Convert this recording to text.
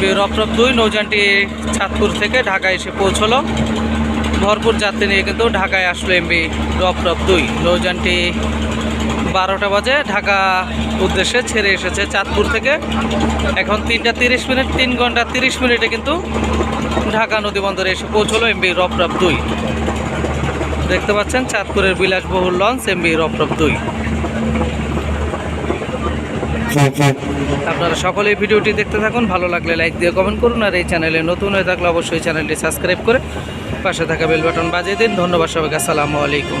MB রপ্রপ দুই, নৌযানটি চাঁদপুর থেকে ঢাকায় এসে পৌঁছলো। ভরপুর যাত্রী নিয়ে কিন্তু ঢাকায় আসলো এমবি রপ্রপ দুই। নৌযানটি বারোটা বাজে, ঢাকা উদ্দেশ্যে ছেড়ে এসেছে চাঁদপুর থেকে। এখন তিনটা তিরিশ মিনিট, তিন ঘণ্টা তিরিশ মিনিটে কিন্তু ঢাকা নদী বন্দরে এসে পৌঁছলো এমবি রপ্রপ দুই। দেখতে পাচ্ছেন, চাঁদপুরের বিলাসবহুল লঞ্চ এমবি রপ্রপ দুই। আপনারা সকলে ভিডিওটি দেখতে থাকুন, ভালো লাগলে লাইক দিয়ে কমেন্ট করুন, আর এই চ্যানেলে নতুন হয়ে থাকলে অবশ্যই চ্যানেলটি সাবস্ক্রাইব করে পাশে থাকা বেল বাটন বাজিয়ে দিন। ধন্যবাদ সবাইকে, আসসালামু আলাইকুম।